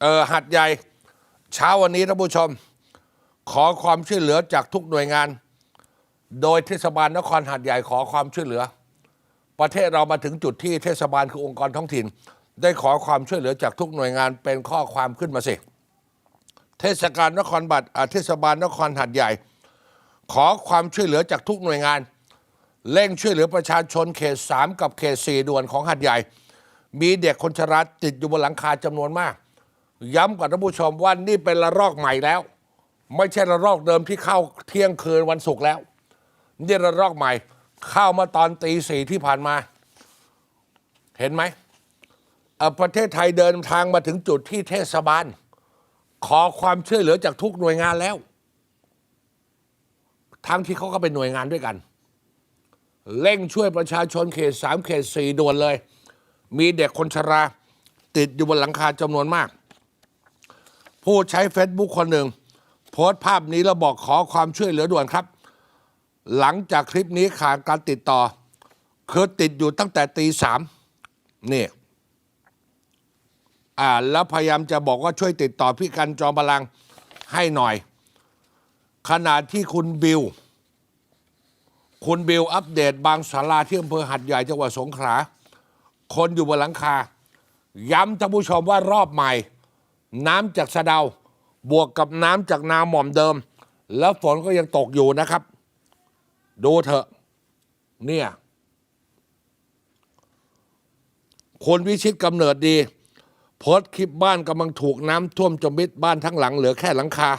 เออหัดใหญ่ เช้าวันนี้ท่านผู้ชม ขอความช่วยเหลือจากทุกหน่วยงาน โดยเทศบาลนครหัดใหญ่ขอความช่วยเหลือ ประเทศเรามาถึงจุดที่เทศบาลคือองค์กรท้องถิ่น ได้ขอความช่วยเหลือจากทุกหน่วยงานเป็นข้อความขึ้นมาสิเทศกาลนครบัตรเทศบาลนครหัดใหญ่ ขอความช่วยเหลือจากทุกหน่วยงานเร่งช่วยเหลือประชาชนเขต 3 กับเขต 4 ด่วนของหัดใหญ่ มีเด็กคนชราติดอยู่บนหลังคาจำนวนมาก ย้ำกับท่านผู้ชมว่านี่เป็นระลอกใหม่แล้ว ไม่ใช่ระลอกเดิมที่เข้าเที่ยงคืนวันศุกร์แล้ว นี่ระลอกใหม่ เข้ามาตอนตีสี่ที่ผ่านมา เห็นไหมประเทศไทยเดินทางมาถึงจุดที่เทศบาล ขอความช่วยเหลือจากทุกหน่วยงานแล้ว ทั้งที่เขาก็เป็นหน่วยงานด้วยกัน เร่งช่วยประชาชนเขตสามเขตสี่ด่วนเลย มีเด็กคนชรา ติดอยู่บนหลังคาจำนวนมาก ผู้ใช้เฟซบุ๊กคนหนึ่งโพสต์ภาพนี้แล้วบอกขอความช่วยเหลือด่วนครับ หลังจากคลิปนี้ขาดการติดต่อ คือติดอยู่ตั้งแต่ตีสามนี่อ่าแล้วพยายามจะบอกว่าช่วยติดต่อพี่กันจอมพลังให้หน่อย ขณะที่คุณบิว คุณบิวอัปเดตบางสาราที่อำเภอหัดใหญ่จังหวัดสงขลาคนอยู่บนหลังคา ย้ำท่านผู้ชมว่ารอบใหม่ น้ำจากสะเดา บวกกับน้ำจากนาหม่อมเดิม แล้วฝนก็ยังตกอยู่นะครับ ดูเถอะ เนี่ย คนวิชิตกำเนิดดีโพสต์คลิปบ้านกำลังถูกน้ำท่วมจมมิดบ้านทั้งหลังเหลือแค่หลังคา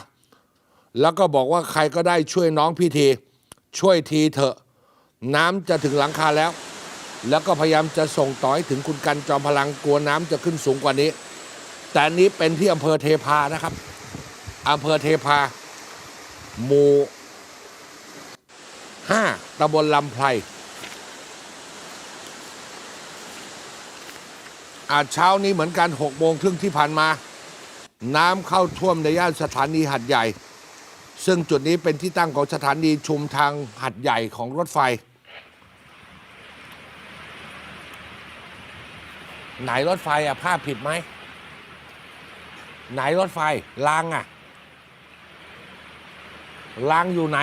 แล้วก็บอกว่าใครก็ได้ช่วยน้องพี่ที ช่วยทีเถอะ น้ำจะถึงหลังคาแล้ว แล้วก็พยายามจะส่งต่อให้ถึงคุณกันจอมพลังกลัวน้ำจะขึ้นสูงกว่านี้ แต่อันนี้เป็นที่อำเภอเทพานะครับอำเภอเทพาหมู่ห้าตำบลลำไพรอาเช้านี้เหมือนกันหกโมงครึ่งที่ผ่านมา น้ำเข้าท่วมในย่านสถานีหัดใหญ่ ซึ่งจุดนี้เป็นที่ตั้งของสถานีชุมทางหัดใหญ่ของรถไฟ ไหนรถไฟอะภาพผิดไหม ไหนรถไฟรางอะรางอยู่ไหน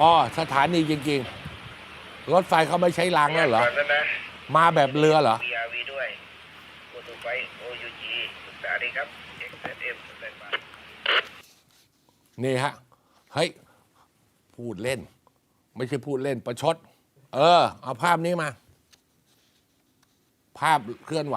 อ๋อสถานีจริง ๆ รถไฟเขาไม่ใช้รางแล้วเหรอก่อนแล้วนะมาแบบเรือเหรอ BRV ด้วยโอทูไฟ OUG ศึกษาดีครับ XSM สแตนบายนี่ฮะ เฮ้ย พูดเล่น ไม่ใช่พูดเล่นประชด เออ เอาภาพนี้มา ภาพเคลื่อนไหว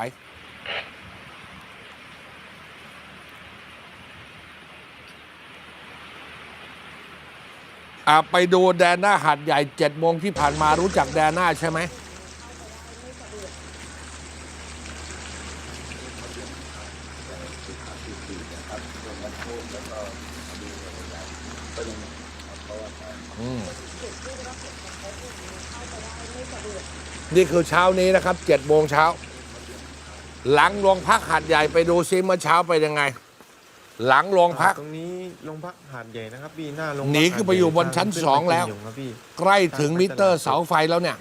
อะไปดูแดนหน้าหัดใหญ่เจ็ดโมงที่ผ่านมารู้จักแดนหน้าใช่ไหม นี่คือเช้านี้นะครับเจ็ดโมงเช้า หลังโรงพักหัดใหญ่ไปดูซิเมื่อเช้าไปยังไง หลังโรงพัก ตรงนี้โรงพักหาดใหญ่นะครับพี่หน้าโรงหนีขึ้นไปอยู่บนชั้นสองแล้ว ครับพี่ ใกล้ถึงมิเตอร์เสาไฟแล้วเนี่ย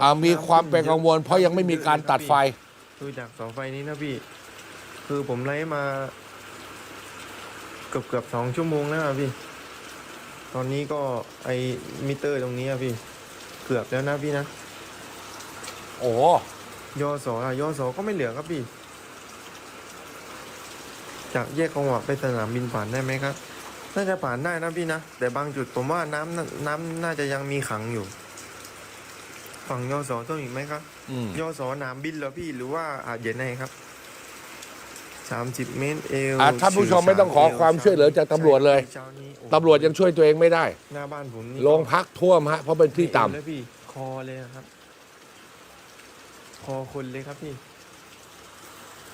อ่ามีความเป็นกังวล เพราะยังไม่มีการตัดไฟคือจากเสาไฟนี้นะพี่ คือผมไล่มา เกือบเกือบสองชั่วโมงแล้วอะพี่ ตอนนี้ก็ไอมิเตอร์ตรงนี้อะพี่ เกือบแล้วนะพี่นะ โอ้ยอสอะยอสก็ไม่เหลือครับพี่ จากแยกกองหวะไปสนามบินผ่านได้ไหมครับ น่าจะผ่านได้นะพี่นะ แต่บางจุดผมว่าน้ำน่ะน้ำน่าจะยังมีขังอยู่ ฝั่งยอสต้องอีกไหมครับ อืมยอสหนามบินเหรอพี่หรือว่าอาจเย็นในครับสามสิบเมตรเอวอะท่านผู้ชมไม่ต้องขอความช่วยเหลือจากตำรวจเลย ช้านี้โอ้โหตำรวจยังช่วยตัวเองไม่ได้ หน้าบ้านผมนี่โรงพักท่วมฮะ เพราะเป็นที่ต่ำ เอวเลยพี่คอเลยอะครับ คอคนเลยครับพี่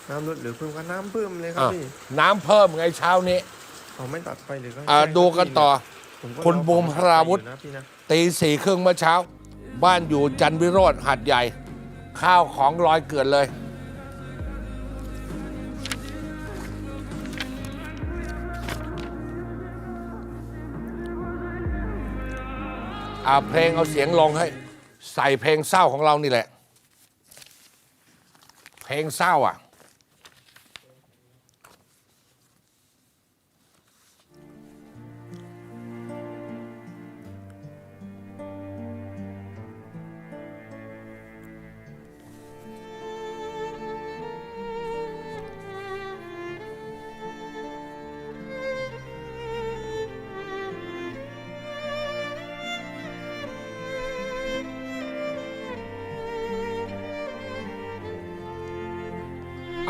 น้ำลดหรือเพิ่มก็น้ำเพิ่มเลยครับอะพี่น้ำเพิ่มไงเช้านี้เขาไม่ตัดไฟหรือก็อ่าใช่ครับดูกันต่อ ผมก็คุณรอบูมเขพราวุธตัดไฟอยู่นะพี่นะตีสี่ครึ่งเมื่อเช้า บ้านอยู่จันทร์วิโรธหัดใหญ่ ข้าวของลอยเกลื่อนเลย อ่าเพลงเอาเสียงลงให้ ใส่เพลงเศร้าของเรานี่แหละ เพลงเศร้าอะ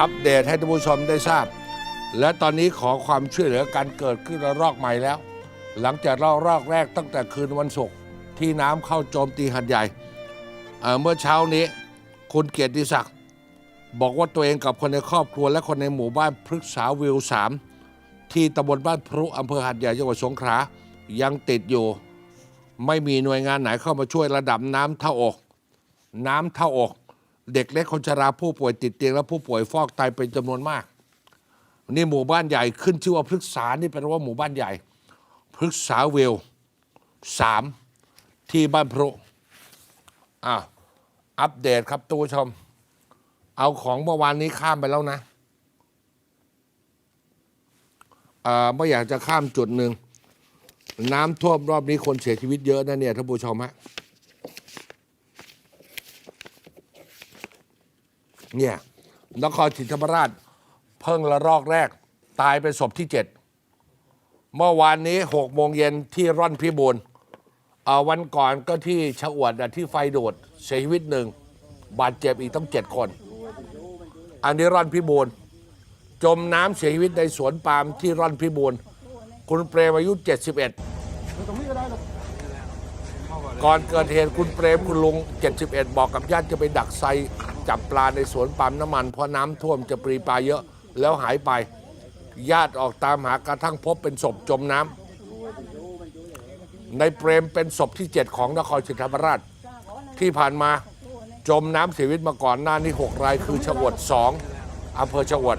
อัปเดตให้ท่านผู้ชมได้ทราบ และตอนนี้ขอความช่วยเหลือการเกิดขึ้นระลอกใหม่แล้ว หลังจากระลอกแรกตั้งแต่คืนวันศุกร์ที่น้ำเข้าโจมตีหัดใหญ่เเมื่อเช้านี้คุณเกียรติศักดิ์บอกว่าตัวเองกับคนในครอบครัว และคนในหมู่บ้านพฤกษาวิวสามที่ตำบลบ้านพรุอำเภอหัดใหญ่จังหวัดสงขลายังติดอยู่ ไม่มีหน่วยงานไหนเข้ามาช่วยระดับน้ำเท่าอก น้ำเท่าอก เด็กเล็กคนชราผู้ป่วยติดเตียงและผู้ป่วยฟอกไตเป็นจำนวนมากนี่หมู่บ้านใหญ่ขึ้นชื่อว่าพฤกษานี่เป็นว่าหมู่บ้านใหญ่พฤกษาเวลสามที่บ้านพรุอะอัปเดตครับตัวชม เอาของเมื่อวานนี้ข้ามไปแล้วนะอ่าไม่อยากจะข้ามจุดหนึ่งน้ำท่วมรอบนี้คนเสียชีวิตเยอะนะเนี่ยท่านผู้ชมฮะ เนี่ยนครศรีธรรมราช เพิ่งละรอกแรก ตายเป็นศพที่เจ็ดเมื่อวานนี้หกโมงเย็นที่ร่อนพิบูลเอ่อวันก่อนก็ที่ชะอวดที่ไฟโดดเสียชีวิตหนึ่งบาดเจ็บอีกต้องเจ็ดคน อันนี้ร่อนพิบูลจมน้ำเสียชีวิตในสวนปาล์มที่ร่อนพิบูลคุณเปรมอายุ 71 ก่อนเกิดเหตุคุณเปรมคุณลุง 71 บอกกับญาติจะไปดักไซ จับปลาในสวนปั๊มน้ำมัน เพราะน้ำท่วมจะปรีปลาเยอะแล้วหายไป ญาติออกตามหากระทั่งพบเป็นศพจมน้ำในเปรมเป็นศพที่ 7 ของนครศรีธรรมราช ที่ผ่านมาจมน้ำเสียชีวิตมาก่อนหน้านี้6รายคือชวด2อำเภอชวด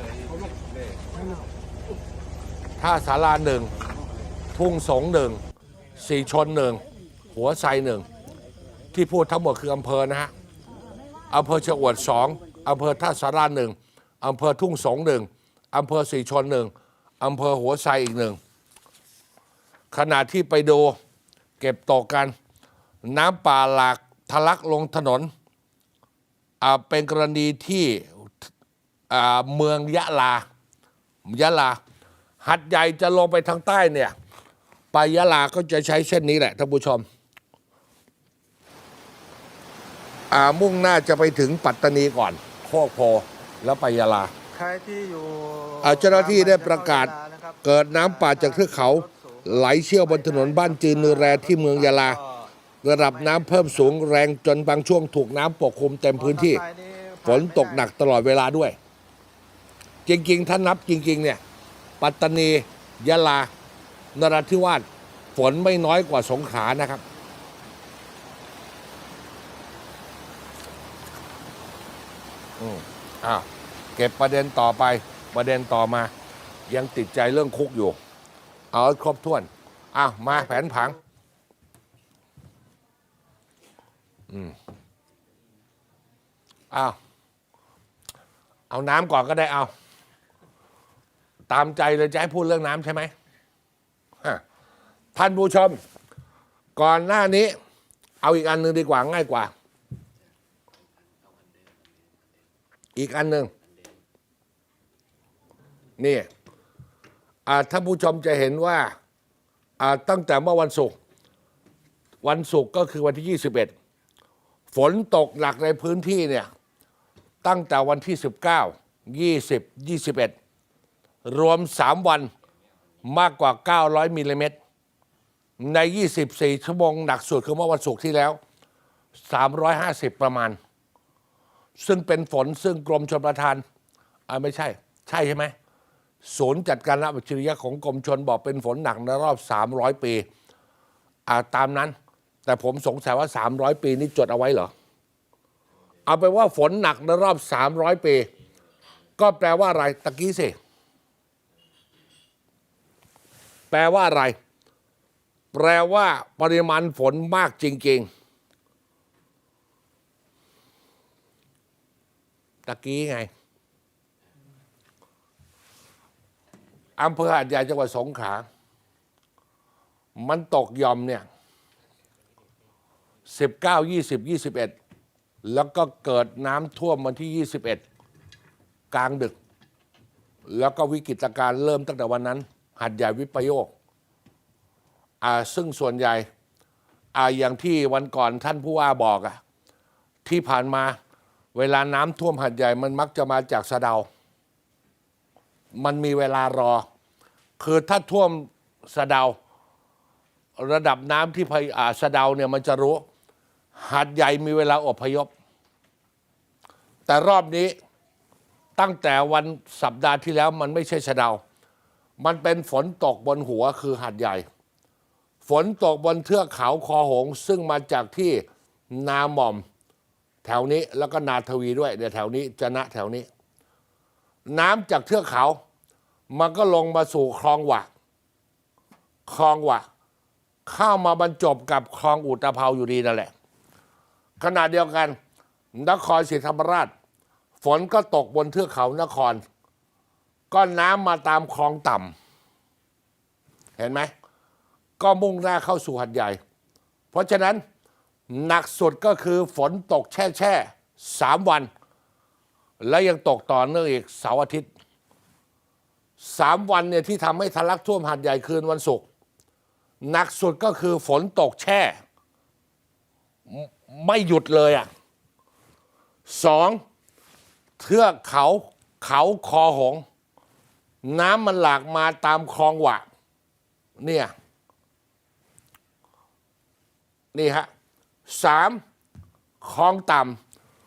ท่าสาราหนึ่งทุ่งสงหนึ่งสีชนหนึ่งหัวไซหนึ่งที่พูดทั้งหมดคืออำเภอนะฮะ อำเภอชะอวดสองอำเภอท่าสาราหนึ่งอำเภอทุ่งสงหนึ่งอำเภอสีชนหนึ่งอำเภอหัวไซอีกหนึ่งขณะที่ไปดูเก็บตกกัน น้ำป่าหลากทะลักลงถนนเป็นกรณีที่เมืองยะลายะลา หัดใหญ่จะลงไปทางใต้เนี่ย ไปยะลาก็จะใช้เส้นนี้แหละท่านผู้ชม อ่า มุ่งหน้าจะไปถึงปัตตานีก่อน โคกโพ แล้วไปยะลาใครที่อยู่อ่าเจ้าหน้าที่ได้ประกาศเกิดน้ำป่าจากเทือกเขา ไหลเชี่ยวบนถนนบ้านจืนเนือแรที่เมืองยะลา ระดับน้ำเพิ่มสูงแรงจนบางช่วงถูกน้ำปกคลุมเต็มพื้นที่ ฝนตกหนักตลอดเวลาด้วย จริงๆ ถ้านับจริง ๆ เนี่ย ปัตตานียะลานราธิวาสฝนไม่น้อยกว่าสงขลานะครับ อืมอ้าวเก็บประเด็นต่อไปประเด็นต่อมา ยังติดใจเรื่องคุกอยู่ เอาให้ครบถ้วนอ้าวมาแผนผัง อืมอ้าวเอาน้ำก่อนก็ได้เอา ตามใจเลยจะให้พูดเรื่องน้ำใช่ไหมฮะท่านผู้ชม ก่อนหน้านี้ เอาอีกอันหนึ่งดีกว่าง่ายกว่า อีกอันหนึ่งนี่อ่าท่านผู้ชมจะเห็นว่าอ่าตั้งแต่เมื่อวันศุกร์วันศุกร์ก็คือวันที่ 21 ฝนตกหนักในพื้นที่เนี่ยตั้งแต่วันที่ 19 20 21 รวม 3 วันมากกว่า 900มิลลิเมตรใน 24 ชั่วโมงหนักสุดคือเมื่อวันศุกร์ที่แล้ว 350 ประมาณ ซึ่งเป็นฝนซึ่งกรมชลประทานอ่าไม่ใช่ ใช่ใช่ไหมศูนย์จัดการระบัชริยะของกรมชนบอกเป็นฝนหนักในรอบ 300 ปีอ่าตามนั้น แต่ผมสงสัยว่า 300 ปีนี้จดเอาไว้เหรอ เอาไปว่าฝนหนักในรอบ 300 ปี ก็แปลว่าอะไรตะกี้สิแปลว่าอะไร แปลว่าปริมาณฝนมากจริง ๆะกี้ไงอำเภอหาดใหญ่จังหวัดสงขลา มันตกย่อมเนี่ยสิบเก้ายี่สิบยี่สิบเอ็ดแล้วก็เกิดน้ำท่วมวันที่ยี่สิบเอ็ดกลางดึก แล้วก็วิกฤตการณ์เริ่มตั้งแต่วันนั้น หัดใหญ่วิปโยคอ่าซึ่งส่วนใหญ่อ่าอย่างที่วันก่อนท่านผู้ว่าบอกอะที่ผ่านมา เวลาน้ำท่วมหัดใหญ่มันมักจะมาจากสะเดา มันมีเวลารอ คือถ้าท่วมสะเดา ระดับน้ำที่พาสะเดาเนี่ยมันจะรู้หัดใหญ่มีเวลาอพยพ แต่รอบนี้ตั้งแต่วันสัปดาห์ที่แล้วมันไม่ใช่สะเดา มันเป็นฝนตกบนหัวคือหาดใหญ่ ฝนตกบนเทือกเขาคอหง ซึ่งมาจากที่นาหม่อม แถวนี้แล้วก็นาทวีด้วยเดี๋ยวแถวนี้จะนะแถวนี้ น้ำจากเทือกเขา มันก็ลงมาสู่คลองหวะคลองหวะเข้ามาบรรจบกับคลองอุตภเปาอยู่ดีนั่นแหละ ขณะเดียวกัน นครศรีธรรมราช ฝนก็ตกบนเทือกเขานคร ก็น้ำมาตามคลองต่ำเห็นไหมก็มุ่งหน้าเข้าสู่หัดใหญ่ เพราะฉะนั้น หนักสุดก็คือฝนตกแช่แช่สามวัน และยังตกต่อเนื่องอีกเสาร์อาทิตย์สามวันเนี่ยที่ทำให้ทะลักท่วมหัดใหญ่คืนวันศุกร์หนักสุดก็คือฝนตกแช่ ไม่หยุดเลยอะสองเทือกเขาเขาคอหง น้ำมันหลากมาตามคลองหวะเนี่ย นี่ฮะ สามคลองต่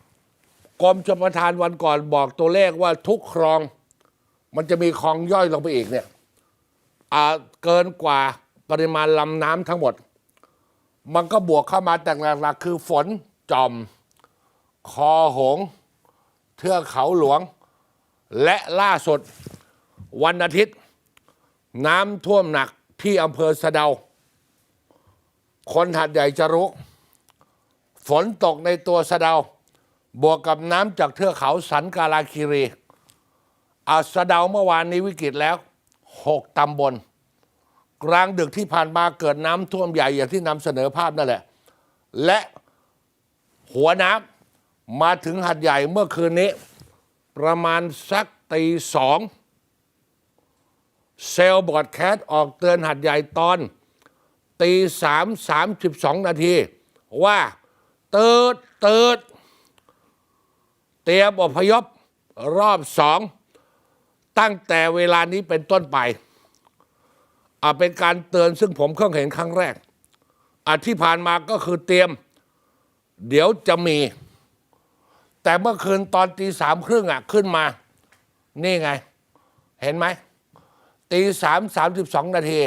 ำกรมชลประทานวันก่อนบอกตัวเลขว่าทุกคลอง มันจะมีคลองย่อยลงไปอีกเนี่ยเกินกว่าปริมาณลำน้ำทั้งหมด มันก็บวกเข้ามาแต่หลักๆคือฝนจอม คอหง เทือกเขาหลวง และล่าสุดวันอาทิตย์ น้ำท่วมหนักที่อำเภอสะเดา คนหัดใหญ่จะรู้ ฝนตกในตัวสะเดา บวกกับน้ำจากเทือกเขาสันกาลาคีรีอาสะเดาเมื่อวานนี้วิกฤตแล้วหกตำบล กลางดึกที่ผ่านมาเกิดน้ำท่วมใหญ่อย่างที่นำเสนอภาพนั่นแหละ และหัวน้ำมาถึงหัดใหญ่เมื่อคืนนี้ ประมาณสักตีสองเซลบอร์ดแคสออกเตือนหัดใหญ่ตอนตีสามสามสิบสองนาทีว่า เติดเติดเตรียมอพยพรอบสอง ตั้งแต่เวลานี้เป็นต้นไปอเป็นการเตือนซึ่งผมเพิ่งเห็นครั้งแรกอะที่ผ่านมาก็คือเตรียม เดี๋ยวจะมี แต่เมื่อคืนตอนตีสามครึ่งอะขึ้นมา นี่ไง เห็นไหมตีสามสามสิบสองนาที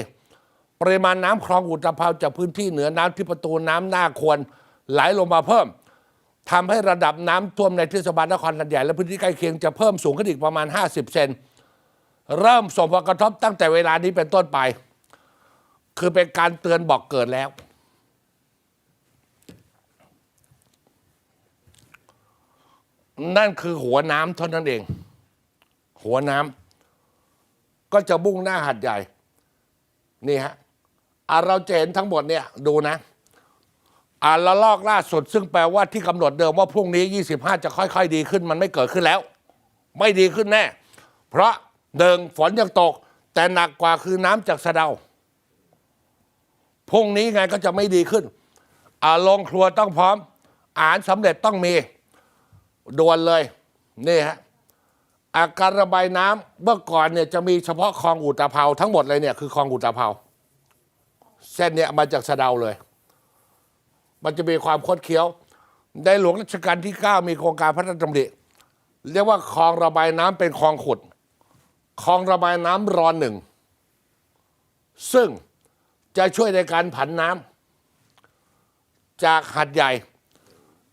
ปริมาณน้ำคลองอุตภเปาจากพื้นที่เหนือน้ำที่ประตูน้ำหน้าควร ไหลลงมาเพิ่มทำให้ระดับน้ำท่วมในเทศบาลนครหัดใหญ่และพื้นที่ใกล้เคียงจะเพิ่มสูงขึ้นอีกประมาณ 50 เซนเริ่มส่งผลกระทบตั้งแต่เวลานี้เป็นต้นไป คือเป็นการเตือนบอกเกิดแล้ว นั่นคือหัวน้ำเท่านั้นเอง หัวน้ำก็จะบุ่งหน้าหัดใหญ่ นี่ฮะอะเราจะเห็นทั้งหมดเนี่ยดูนะ อ่าละลอกล่าสุด ซึ่งแปลว่าที่กำหนดเดิมว่าพรุ่งนี้ 25 จะค่อยๆ ดีขึ้นมันไม่เกิดขึ้นแล้ว ไม่ดีขึ้นแน่ เพราะเดิงฝนยังตก แต่หนักกว่าคือน้ำจากสะเดาพรุ่งนี้ไงก็จะไม่ดีขึ้นอ่าลงครัวต้องพร้อมอาหารสำเร็จต้องมีด่วนเลยนี่ฮะอาการระบายน้ำเมื่อก่อนเนี่ยจะมีเฉพาะคลองอุตภเปาทั้งหมดเลยเนี่ยคือคลองอุตภเปาเส้นเนี่ยมาจากสะเดาเลย มันจะมีความคดเคี้ยว ในหลวงรัชกาลที่ 9 มีโครงการพระราชดำริเรียกว่าคลองระบายน้ำเป็นคลองขุดคลองระบายน้ำรอนหนึ่ง ซึ่งจะช่วยในการผันน้ำจากหัดใหญ่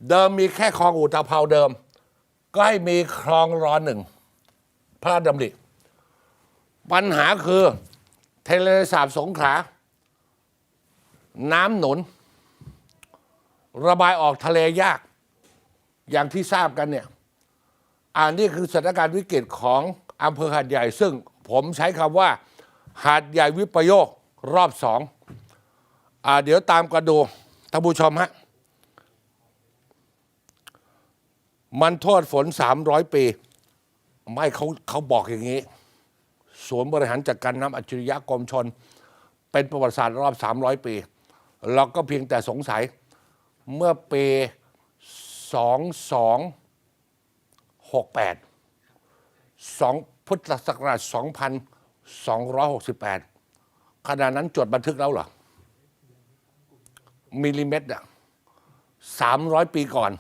เดิมมีแค่คลองอุตภเปาเดิม ก็ให้มีคลองรอนหนึ่ง พระราชดำริปัญหาคือ เทเลสาบสงขา น้ำหนุน ระบายออกทะเลยาก อย่างที่ทราบกันเนี่ยอ่านี่คือสถานการณ์วิกฤตของอำเภอหาดใหญ่ ซึ่งผมใช้คำว่า หาดใหญ่วิปโยครอบสองอ่าเดี๋ยวตามกันดูท่านผู้ชมฮะมันโทษฝน 300 ปี ไม่เขาเขาบอกอย่างนี้ศูนย์บริหารจัดการน้ำอัจฉริยะกรมชน เป็นประวัติศาสตร์รอบ 300 ปี เราก็เพียงแต่สงสัย เมื่อปี 2268 2 พุทธศักราช 2268 ขณะนั้นจดบันทึกแล้วเหรอ มิลลิเมตรอะ300 ปีก่อน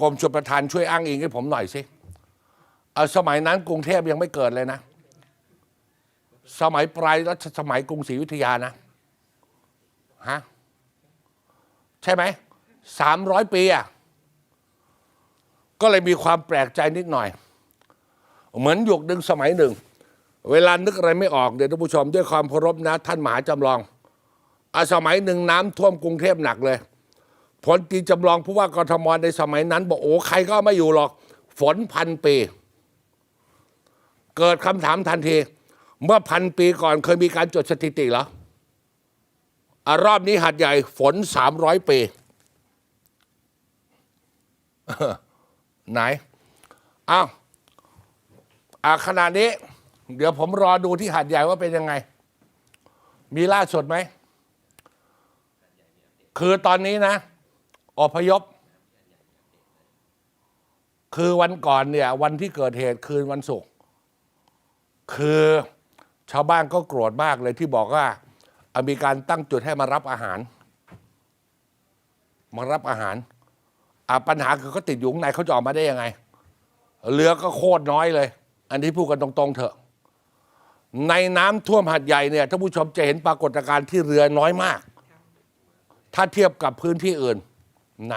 กรมชลประทานช่วยอ้างอิงให้ผมหน่อยสิ เอาสมัยนั้นกรุงเทพยังไม่เกิดเลยนะ สมัยปลายรัชสมัยกรุงศรีอยุธยานะ ฮะ ใช่ไหมสามร้อยปีอะก็เลยมีความแปลกใจนิดหน่อย เหมือนหยกดึงสมัยหนึ่ง เวลานึกอะไรไม่ออกเดี๋ยวท่านผู้ชมด้วยความเคารพนะ ท่านมหาจำลองอะสมัยหนึ่งน้ำท่วมกรุงเทพหนักเลย ผลตีจำลองผู้ว่ากทมในสมัยนั้น บอกโอ้ใครก็ไม่อยู่หรอก ฝนพันปี เกิดคำถามทันที เมื่อพันปีก่อนเคยมีการจดสถิติเหรอ อะรอบนี้หัดใหญ่ฝนสามร้อยปีไหนอ้าวอ่าขณะนี้ เดี๋ยวผมรอดูที่หัดใหญ่ว่าเป็นยังไง มีล่าสุดไหม คือตอนนี้นะ อพยพ คือวันก่อนเนี่ย วันที่เกิดเหตุคืนวันศุกร์คือชาวบ้านก็โกรธมากเลยที่บอกว่า อมีการตั้งจุดให้มารับอาหาร มารับอาหารอะปัญหาคือเขาติดอยู่ข้างในเขาจะออกมาได้ยังไง เรือก็โคตรน้อยเลย อันนี้พูดกันตรง ๆ เถอะ ในน้ำท่วมหัดใหญ่เนี่ยท่านผู้ชมจะเห็นปรากฏการณ์ที่เรือน้อยมาก ถ้าเทียบกับพื้นที่อื่น ไหน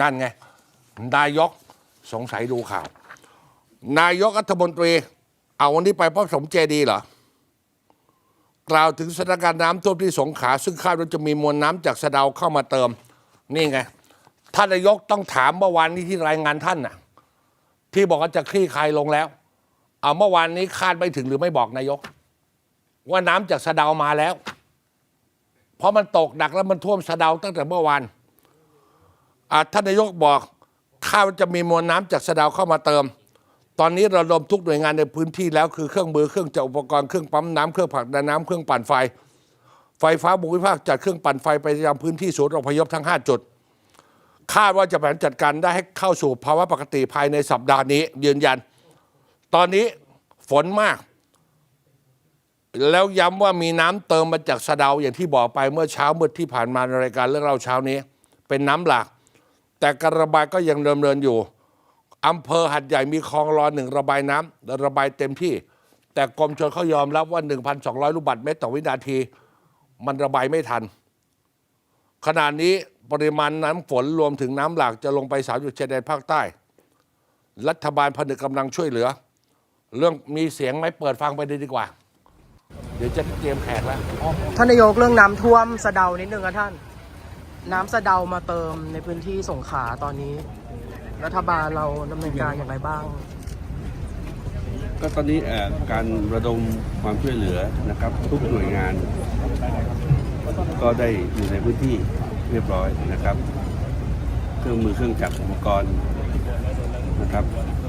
นั่นไง นายกสงสัยดูข่าว นายกรัฐมนตรี เอาวันนี้ไปพระสมเจดีเหรอกล่าวถึงสถานการณ์น้ำท่วมที่สงขลาซึ่งคาดว่าจะมีมวลน้ำจากสะเดาเข้ามาเติม นี่ไงท่านนายกต้องถามเมื่อวานนี้ที่รายงานท่านน่ะ ที่บอกว่าจะคลี่คลายลงแล้ว เอาเมื่อวานนี้คาดไม่ถึงหรือไม่บอกนายก ว่าน้ำจากสะเดามาแล้ว เพราะมันตกหนักแล้วมันท่วมสะเดาตั้งแต่เมื่อวานอะท่านนายกบอกคาดว่าจะมีมวลน้ำจากสะเดาเข้ามาเติม ตอนนี้เรารวมทุกหน่วยงานในพื้นที่แล้วคือเครื่องมือเครื่องจักรอุปกรณ์เครื่องปั๊มน้ำเครื่องผลักดันน้ำเครื่องปั่นไฟ ไฟฟ้าบุวิภาคจัดเครื่องปั่นไฟไปยังพื้นที่ศูนย์อพยพทั้ง 5 จุด คาดว่าจะแผนจัดการได้ให้เข้าสู่ภาวะปกติภายในสัปดาห์นี้ ยืนยัน ตอนนี้ฝนมาก แล้วย้ำว่ามีน้ำเติมมาจากสะเดาอย่างที่บอกไปเมื่อเช้ามืดที่ผ่านมาในรายการเรื่องเราเช้านี้ เป็นน้ำหลากแต่การระบายก็ยังดำเนินอยู่ อำเภอหัดใหญ่มีคลองรอหนึ่งระบายน้ำระบายเต็มที่ แต่กรมชลเขายอมรับว่า 1,200 ลูกบาศก์เมตรต่อวินาที มันระบายไม่ทัน ขณะนี้ปริมาณน้ำฝนรวมถึงน้ำหลากจะลงไปสามจุดชายแดนภาคใต้ รัฐบาลผนึกกำลังช่วยเหลือ เรื่องมีเสียงไหมเปิดฟังไปเลยดีกว่า เดี๋ยวจะเตรียมแขกแล้วท่านนายกเรื่องน้ำท่วมสะเดานิดนึงครับท่าน น้ำสะเดามาเติมในพื้นที่สงขลาตอนนี้ รัฐบาลเราดำเนินการอย่างไรบ้าง ก็ตอนนี้เอ่อการระดมความช่วยเหลือนะครับ ทุกหน่วยงาน ก็ได้อยู่ในพื้นที่เรียบร้อยนะครับ เครื่องมือเครื่องจักรอุปกรณ์นะครับ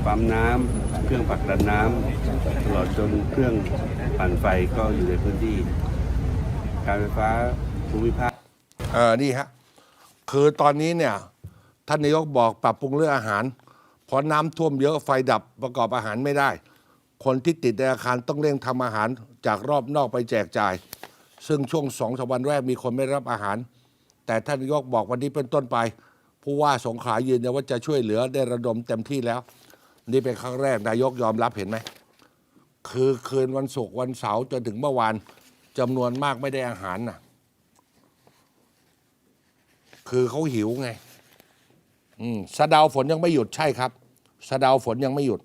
ปั๊มน้ำเครื่องผลักดันน้ำตลอดจนเครื่องปั่นไฟก็อยู่ในพื้นที่ การไฟฟ้าภูมิภาคเออนี่ฮะคือตอนนี้เนี่ย ท่านนายกบอกปรับปรุงเรื่องอาหารเพราะน้ำท่วมเยอะไฟดับประกอบอาหารไม่ได้ คนที่ติดในอาคารต้องเร่งทำอาหารจากรอบนอกไปแจกจ่าย ซึ่งช่วงสองสามวันแรกมีคนไม่รับอาหาร แต่ท่านนายกบอกวันนี้เป็นต้นไป ผู้ว่าสงขลายืนยันว่าจะช่วยเหลือได้ระดมเต็มที่แล้ว นี่เป็นครั้งแรกนายกยอมรับเห็นไหมคือคืนวันศุกร์วันเสาร์จนถึงเมื่อวานจำนวนมากไม่ได้อาหารน่ะ คือเขาหิวไง อืมสะเดาฝนยังไม่หยุดใช่ครับ สะเดาฝนยังไม่หยุด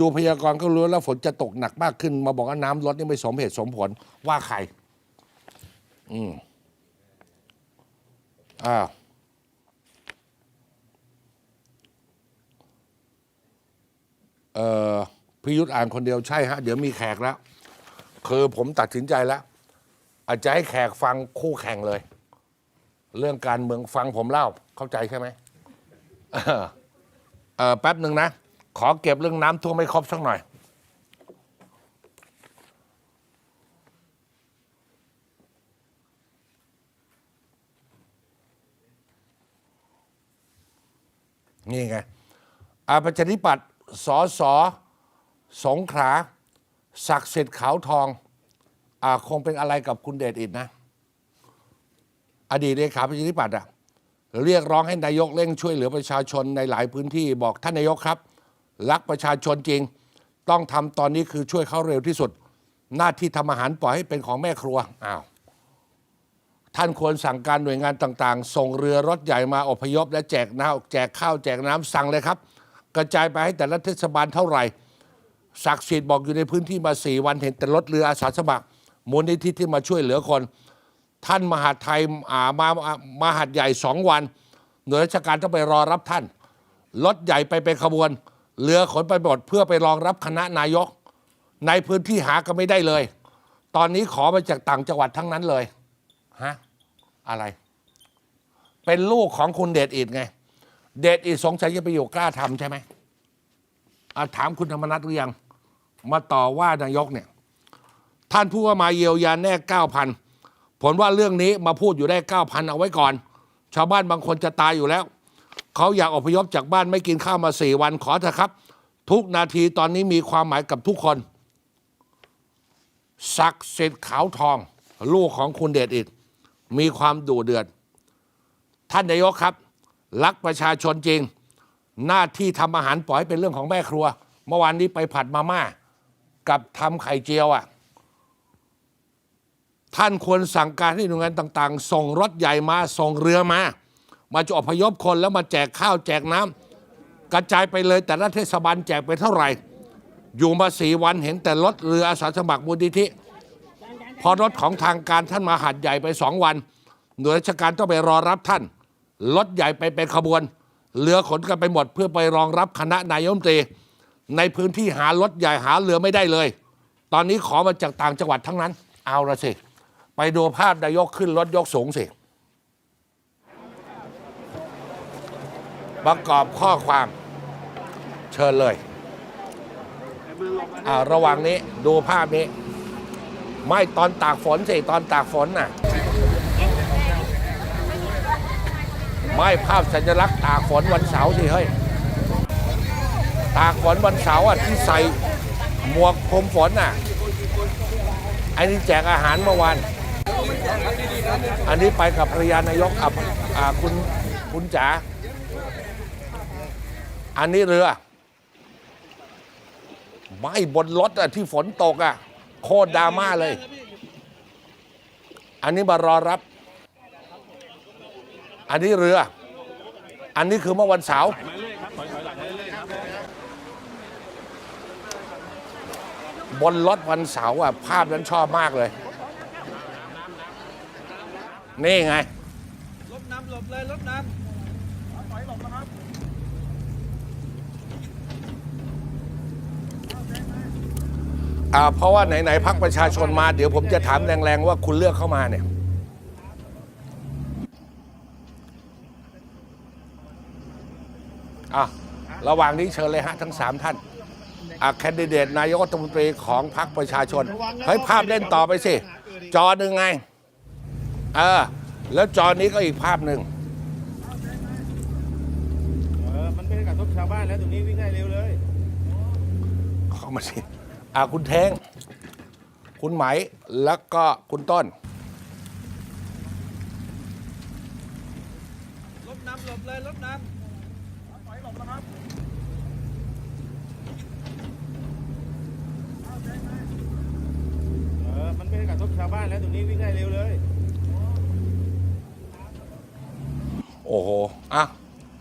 ดูพยากรณ์ก็รู้แล้วฝนจะตกหนักมากขึ้น มาบอกว่าน้ำลดนี่ไม่สมเหตุสมผลว่าใคร อืมอ้าเออพิยุทธ์อ่านคนเดียวใช่ฮะ เดี๋ยวมีแขกแล้วคือผมตัดสินใจแล้ว อาจจะให้แขกฟังคู่แข่งเลย เรื่องการเมืองฟังผมเล่า เข้าใจใช่ไหมเออเออแป๊บหนึ่งนะ ขอเก็บเรื่องน้ำท่วมไม่ครบสักหน่อย นี่ไงอาประชาธิปัตย์สอสอสงขลาศักดิ์สิทธิ์ขาวทองอาคงเป็นอะไรกับคุณเดชอิดนะ อดีตเลขาประชาธิปัตย์อะ เรียกร้องให้นายกเร่งช่วยเหลือประชาชนในหลายพื้นที่บอกท่านนายกครับ รักประชาชนจริง ต้องทำตอนนี้คือช่วยเขาเร็วที่สุด หน้าที่ทำอาหารปล่อยให้เป็นของแม่ครัวอ้าวท่านควรสั่งการหน่วยงานต่างๆ ส่งเรือรถใหญ่มาอพยพ และแจกน้ำแจกข้าวแจกน้ำสั่งเลยครับ กระจายไปให้แต่ละเทศบาลเท่าไหร่ ศักดิ์สิทธิ์บอกอยู่ในพื้นที่มาสี่วันเห็นแต่รถเรืออาสาสมัครมูลนิธิที่มาช่วยเหลือคน ท่านมหาไทยอ่ามามหาดใหญ่สองวัน หน่วยราชการต้องไปรอรับท่านรถใหญ่ไปเป็นขบวน เรือขนไปหมดเพื่อไปรองรับคณะนายก ในพื้นที่หาก็ไม่ได้เลย ตอนนี้ขอมาจากต่างจังหวัดทั้งนั้นเลยฮะอะไร เป็นลูกของคุณเดชอิดไง เดชอิดสงสัยจะไปอยู่กล้าทำใช่ไหมอะถามคุณธรรมนัฐหรือยัง มาต่อว่านายกเนี่ย ท่านพูดว่ามาเยียวยาแน่เก้าพัน ลว่าเรื่องนี้มาพูดอยู่ได้เก้าพันเอาไว้ก่อน ชาวบ้านบางคนจะตายอยู่แล้ว เขาอยากอพยพจากบ้านไม่กินข้าวมาสี่วันขอเถอะครับ ทุกนาทีตอนนี้มีความหมายกับทุกคนศักดิ์สิทธิ์ขาวทอง ลูกของคุณเดชอิดมีความดุเดือด ท่านนายกครับ รักประชาชนจริง หน้าที่ทำอาหารปล่อยเป็นเรื่องของแม่ครัว เมื่อวานนี้ไปผัดมาม่า กับทำไข่เจียวอะ ท่านควรสั่งการให้หน่วยงานต่างๆ ส่งรถใหญ่มา ส่งเรือมา มาจะอพยพคนแล้วมาแจกข้าวแจกน้ำกระจายไปเลยแต่ละเทศบาลแจกไปเท่าไหร่ อยู่มาสี่วันเห็นแต่รถเรืออาสาสมัครมูลนิธิพอรถของทางการท่านมาหัดใหญ่ไปสองวัน หน่วยราชการต้องไปรอรับท่าน รถใหญ่ไปเป็นขบวน เรือขนกันไปหมดเพื่อไปรองรับคณะนายกรัฐมนตรี ในพื้นที่หารถใหญ่หาเรือไม่ได้เลย ตอนนี้ขอมาจากต่างจังหวัดทั้งนั้น เอาละสิ ไปดูภาพนายกขึ้นรถยกสูงสิ ประกอบข้อความเชิญเลยอ่าระหว่างนี้ดูภาพนี้ ไม่ตอนตากฝนสิ ตอนตากฝนน่ะ ไม่ภาพสัญลักษณ์ตากฝนวันเสาร์สิ เฮ้ย ตากฝนวันเสาร์อะที่ใส่หมวกคลุมฝนน่ะ ไอันนี้แจกอาหารเมื่อวาน อันนี้ไปกับภรรยานายกอะอ่าคุณคุณจ๋าอันนี้เรือ ไม่บนรถอะที่ฝนตกอะโคตรดราม่าเลย อันนี้มารอรับ อันนี้เรือ อันนี้คือเมื่อวันเสาร์บนรถวันเสาร์อะภาพนั้นชอบมากเลย นี่ไงลบน้ำหลบเลยลบน้ำอ่าเพราะว่าไหนๆพักประชาชนมา เดี๋ยวผมจะถามแรงๆว่าคุณเลือกเข้ามาเนี่ยอะระหว่างนี้เชิญเลยฮะทั้งสามท่านอะแคนดิเดตนายกรัฐมนตรีของพรรคประชาชนเฮ้ยภาพเล่นต่อไปสิ จอหนึ่งไง เออ แล้วจอนี้ก็อีกภาพหนึ่งเออมันไม่ได้กระทบชาวบ้านแล้วตรงนี้วิ่งได้เร็วเลย เข้ามาสิอะคุณแท้งคุณไหมแล้วก็คุณต้น ลบน้ำหลบเลยลบน้ำถอยหลบนะครับเออมันไม่ได้กระทบชาวบ้านแล้วตรงนี้วิ่งได้เร็วเลย โอ้โหอะ